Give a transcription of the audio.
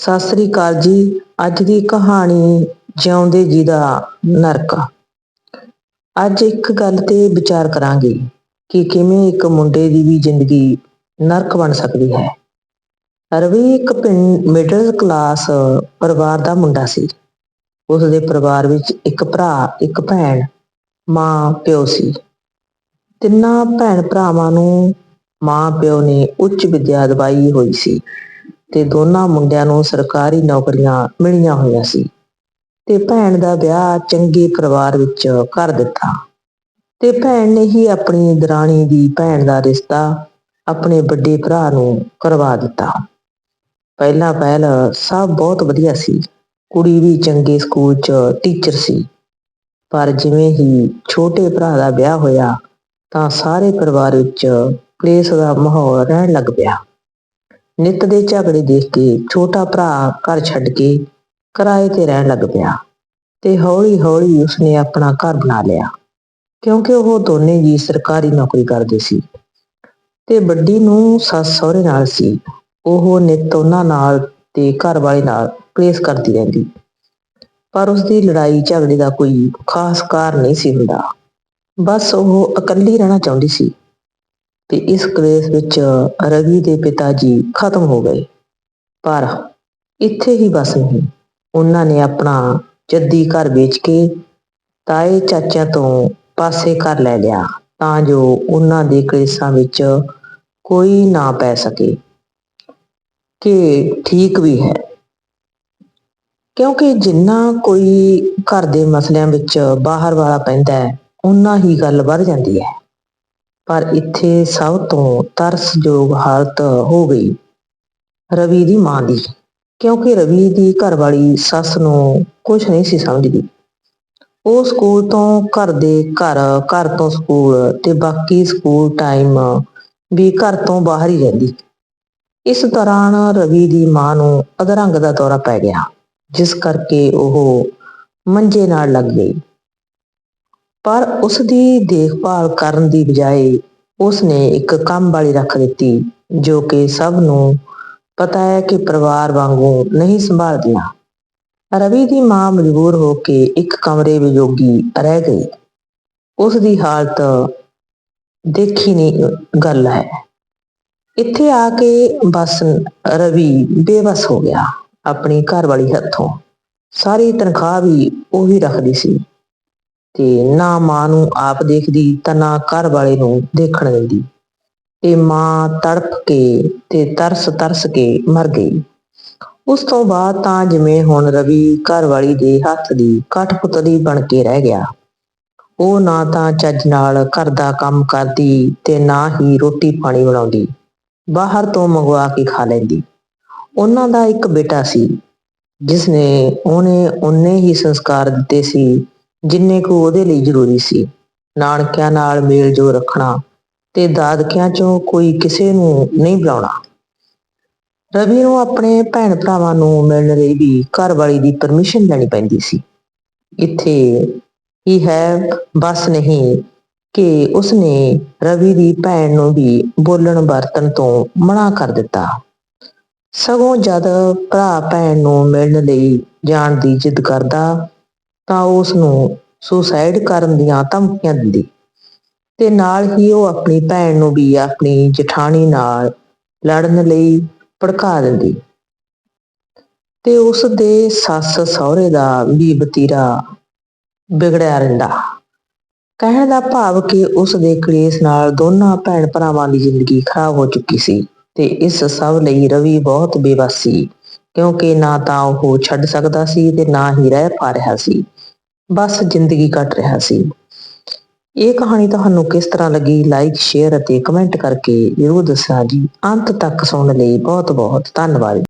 ਸਤਿ ਸ੍ਰੀ ਅਕਾਲ ਜੀ। ਅੱਜ ਦੀ ਕਹਾਣੀ ਜਿਉਂਦੇ ਜੀ ਦਾ ਨਰਕ। ਅੱਜ ਇੱਕ ਗੱਲ ਤੇ ਵਿਚਾਰ ਕਰਾਂਗੇ ਕਿ ਕਿਵੇਂ ਇੱਕ ਮੁੰਡੇ ਦੀ ਵੀ ਜ਼ਿੰਦਗੀ ਨਰਕ ਬਣ ਸਕਦੀ ਹੈ। ਰਵੀ ਇੱਕ ਪਿੰਡ ਮਿਡਲ ਕਲਾਸ ਪਰਿਵਾਰ ਦਾ ਮੁੰਡਾ ਸੀ। ਉਸ ਦੇ ਪਰਿਵਾਰ ਵਿੱਚ ਇੱਕ ਭਰਾ, ਇੱਕ ਭੈਣ, ਮਾਂ, ਪਿਓ ਸੀ। ਤਿੰਨਾਂ ਭੈਣ ਭਰਾਵਾਂ ਨੂੰ ਮਾਂ ਪਿਓ ਨੇ ਉੱਚ ਵਿਦਿਆ ਦਵਾਈ ਹੋਈ ਸੀ। ਤੇ ਦੋਨਾਂ ਮੁੰਡਿਆਂ ਨੂੰ ਸਰਕਾਰੀ ਨੌਕਰੀਆਂ ਮਿਲੀਆਂ ਹੋਈਆਂ ਸੀ ਤੇ ਭੈਣ ਦਾ ਵਿਆਹ ਚੰਗੇ ਪਰਿਵਾਰ ਵਿੱਚ ਕਰ ਦਿੱਤਾ। ਤੇ ਭੈਣ ਨੇ ਹੀ ਆਪਣੀ ਦਰਾਣੀ ਦੀ ਭੈਣ ਦਾ ਰਿਸ਼ਤਾ ਆਪਣੇ ਵੱਡੇ ਭਰਾ ਨੂੰ ਕਰਵਾ ਦਿੱਤਾ। ਪਹਿਲਾਂ ਪਹਿਲ ਸਭ ਬਹੁਤ ਵਧੀਆ ਸੀ। ਕੁੜੀ ਵੀ ਚੰਗੇ ਸਕੂਲ 'ਚ ਟੀਚਰ ਸੀ। ਪਰ ਜਿਵੇਂ ਹੀ ਛੋਟੇ ਭਰਾ ਦਾ ਵਿਆਹ ਹੋਇਆ ਤਾਂ ਸਾਰੇ ਪਰਿਵਾਰ ਵਿੱਚ ਕਲੇਸ਼ ਦਾ ਮਾਹੌਲ ਰਹਿਣ ਲੱਗ ਪਿਆ। ਨਿੱਤ ਦੇ ਝਗੜੇ ਦੇਖ ਕੇ ਛੋਟਾ ਭਰਾ ਘਰ ਛੱਡ ਕੇ ਕਿਰਾਏ ਤੇ ਰਹਿਣ ਲੱਗ ਪਿਆ ਤੇ ਹੌਲੀ-ਹੌਲੀ ਉਸਨੇ ਆਪਣਾ ਘਰ ਬਣਾ ਲਿਆ, ਕਿਉਂਕਿ ਉਹ ਦੋਨੇ ਜੀ ਸਰਕਾਰੀ ਨੌਕਰੀ ਕਰਦੇ ਸੀ ਤੇ ਵੱਡੀ ਨੂੰ ਸੱਸ ਸਹੁਰੇ ਨਾਲ ਸੀ, ਉਹ ਨਿੱਤ ਉਹਨਾਂ ਨਾਲ ਤੇ ਘਰ ਵਾਲੇ ਨਾਲ ਕਲੇਸ਼ ਕਰਦੀ ਰਹਿੰਦੀ, ਪਰ ਉਸ ਦੀ ਲੜਾਈ ਝਗੜੇ ਦਾ ਕੋਈ ਖਾਸ ਕਾਰਨ ਨਹੀਂ ਸੀ ਹੁੰਦਾ, ਬਸ ਉਹ ਇਕੱਲੀ ਰਹਿਣਾ ਚਾਹੁੰਦੀ ਸੀ। ਤੇ ਇਸ ਕਲੇਸ਼ ਵਿੱਚ ਰਵੀ ਦੇ ਪਿਤਾ ਜੀ ਖਤਮ ਹੋ ਗਏ। ਪਰ ਇੱਥੇ ਹੀ ਬਸ ਨਹੀਂ ਉਹਨਾਂ ਨੇ ਆਪਣਾ ਜੱਦੀ ਘਰ ਵੇਚ ਕੇ ਤਾਏ ਚਾਚਿਆਂ ਤੋਂ ਪਾਸੇ ਕਰ ਲੈ ਲਿਆ ਤਾਂ ਜੋ ਉਹਨਾਂ ਦੇ ਕਲੇਸ਼ਾਂ ਵਿੱਚ ਕੋਈ ਨਾ ਪੈ ਸਕੇ। ਕਿ ਠੀਕ ਵੀ ਹੈ। ਕਿਉਂਕਿ ਜਿੰਨਾ ਕੋਈ ਘਰ ਦੇ ਮਸਲਿਆਂ ਵਿੱਚ ਬਾਹਰ ਵਾਲਾ ਪੈਂਦਾ ਹੈ ਉਨਾ ਹੀ ਗੱਲ ਵੱਧ ਜਾਂਦੀ ਹੈ। ਪਰ ਇੱਥੇ ਸਭ ਤੋਂ ਤਰਸਯੋਗ ਹਾਲਤ ਹੋ ਗਈ ਰਵੀ ਦੀ ਮਾਂ ਦੀ, ਕਿਉਂਕਿ ਰਵੀ ਦੀ ਘਰਵਾਲੀ ਸੱਸ ਨੂੰ ਕੁਝ ਨਹੀਂ ਸੀ ਸਮਝਦੀ। ਉਹ ਸਕੂਲ ਤੋਂ ਘਰ ਦੇ ਘਰ ਘਰ ਤੋਂ ਸਕੂਲ ਤੇ ਬਾਕੀ ਸਕੂਲ ਟਾਈਮ ਵੀ ਘਰ ਤੋਂ ਬਾਹਰ ਹੀ ਰਹਿੰਦੀ। ਇਸ ਦੌਰਾਨ ਰਵੀ ਦੀ ਮਾਂ ਨੂੰ ਅਧਰੰਗ ਦਾ ਦੌਰਾ ਪੈ ਗਿਆ, ਜਿਸ ਕਰਕੇ ਉਹ ਮੰਜੇ ਨਾਲ ਲੱਗ ਗਈ। ਪਰ ਉਸ ਦੀ ਦੇਖਭਾਲ ਕਰਨ ਦੀ ਬਜਾਏ ਉਸ ਨੇ ਇੱਕ ਕੰਮ ਵਾਲੀ ਰੱਖ ਦਿੱਤੀ, ਜੋ ਕਿ ਸਭ ਨੂੰ ਪਤਾ ਹੈ ਕਿ ਪਰਿਵਾਰ ਵਾਂਗੂ ਨਹੀਂ ਸੰਭਾਲਦੀਆਂ। ਰਵੀ ਦੀ ਮਾਂ ਮਜਬੂਰ ਹੋ ਕੇ ਇੱਕ ਕਮਰੇ ਵਿੱਚ ਜੋਗੀ ਰਹਿ ਗਈ। ਉਸ ਦੀ ਹਾਲਤ ਦੇਖੀ ਨਹੀਂ ਗੱਲ ਹੈ। ਇੱਥੇ ਆ ਕੇ ਬਸ ਰਵੀ ਬੇਵਸ ਹੋ ਗਿਆ, ਆਪਣੀ ਘਰ ਵਾਲੀ ਹੱਥੋਂ। ਸਾਰੀ ਤਨਖਾਹ ਵੀ ਉਹੀ ਰੱਖਦੀ ਸੀ। ਤੇ ਨਾ ਮਾਂ ਨੂੰ ਆਪ ਦੇਖਦੀ ਤਾਂ ਨਾ ਘਰ ਵਾਲੇ ਨੂੰ ਦੇਖਣ ਦਿੰਦੀ। ਤੇ ਮਾਂ ਤੜਪ ਕੇ ਤੇ ਤਰਸ ਤਰਸ ਕੇ ਮਰ ਗਈ। ਉਸ ਤੋਂ ਬਾਅਦ ਤਾਂ ਜਿਵੇਂ ਹੁਣ ਰਵੀ ਘਰ ਵਾਲੀ ਦੇ ਹੱਥ ਦੀ ਕਠਪੁਤਲੀ ਬਣ ਕੇ ਰਹਿ ਗਿਆ। ਉਹ ਨਾ ਤਾਂ ਚੱਜ ਨਾਲ ਘਰ ਦਾ ਕੰਮ ਕਰਦੀ ਤੇ ਨਾ ਹੀ ਰੋਟੀ ਪਾਣੀ ਬਣਾਉਂਦੀ। ਬਾਹਰ ਤੋਂ ਮੰਗਵਾ ਕੇ ਖਾ ਲੈਂਦੀ। ਉਹਨਾਂ ਦਾ ਇੱਕ ਬੇਟਾ ਸੀ ਜਿਸ ਨੇ ਉਹਨੇ ਉਹਨੇ ਹੀ ਸੰਸਕਾਰ ਦਿੱਤੇ ਸੀ ਜਿੰਨੇ ਕੁ ਉਹਦੇ ਲਈ ਜ਼ਰੂਰੀ ਸੀ। ਨਾਨਕਿਆਂ ਨਾਲ ਮੇਲ ਜੋ ਰੱਖਣਾ ਤੇ ਦਾਦਕਿਆਂ ਚੋਂ ਕੋਈ ਕਿਸੇ ਨੂੰ ਨਹੀਂ ਬੁਲਾਉਣਾ। ਰਵੀ ਨੂੰ ਆਪਣੇ ਭੈਣ ਭਰਾਵਾਂ ਨੂੰ ਮਿਲਣ ਲਈ ਵੀ ਘਰ ਵਾਲੀ ਦੀ ਪਰਮਿਸ਼ਨ ਲੈਣੀ ਪੈਂਦੀ ਸੀ। ਇੱਥੇ ਹੀ ਹੈ, ਬਸ ਨਹੀਂ ਕਿ ਉਸਨੇ ਰਵੀ ਦੀ ਭੈਣ ਨੂੰ ਵੀ ਬੋਲਣ ਵਰਤਣ ਤੋਂ ਮਨਾ ਕਰ ਦਿੱਤਾ। ਸਗੋਂ ਜਦ ਭਰਾ ਭੈਣ ਨੂੰ ਮਿਲਣ ਲਈ ਜਾਣ ਦੀ ਜਿੱਦ ਕਰਦਾ ਤਾਂ ਉਸ ਨੂੰ ਸੁਸਾਈਡ ਕਰਨ ਦੀਆਂ ਧਮਕੀਆਂ ਦਿੰਦੀ। ਤੇ ਨਾਲ ਹੀ ਉਹ ਆਪਣੀ ਭੈਣ ਨੂੰ ਵੀ ਆਪਣੀ ਜਠਾਣੀ ਨਾਲ ਲੜਨ ਲਈ ਭੜਕਾ ਦਿੰਦੀ। ਤੇ ਉਸ ਦੇ ਸੱਸ ਸਹੁਰੇ ਦਾ ਵੀ ਬਤੀਰਾ ਵਿਗੜਿਆ ਰਹਿੰਦਾ। ਕਹਿਣ ਦਾ ਭਾਵ ਕਿ ਉਸ ਦੇ ਕਲੇਸ਼ ਨਾਲ ਦੋਨਾਂ ਭੈਣ ਭਰਾਵਾਂ ਦੀ ਜ਼ਿੰਦਗੀ ਖਰਾਬ ਹੋ ਚੁੱਕੀ ਸੀ ਤੇ ਇਸ ਸਭ ਲਈ ਰਵੀ ਬਹੁਤ ਬੇਵਸ, ਕਿਉਂਕਿ ਨਾ ਤਾਂ ਉਹ ਛੱਡ ਸਕਦਾ ਸੀ ਤੇ ਨਾ ਹੀ ਰਹਿ ਪਾ ਰਿਹਾ ਸੀ। ਬਸ ਜ਼ਿੰਦਗੀ ਕੱਟ ਰਿਹਾ ਸੀ। ਇਹ ਕਹਾਣੀ ਤੁਹਾਨੂੰ ਕਿਸ ਤਰ੍ਹਾਂ ਲੱਗੀ? ਲਾਈਕ ਸ਼ੇਅਰ ਅਤੇ ਕਮੈਂਟ ਕਰਕੇ ਜ਼ਰੂਰ ਦੱਸਣਾ ਜੀ। ਅੰਤ ਤੱਕ ਸੁਣਨ ਲਈ ਬਹੁਤ ਬਹੁਤ ਧੰਨਵਾਦ।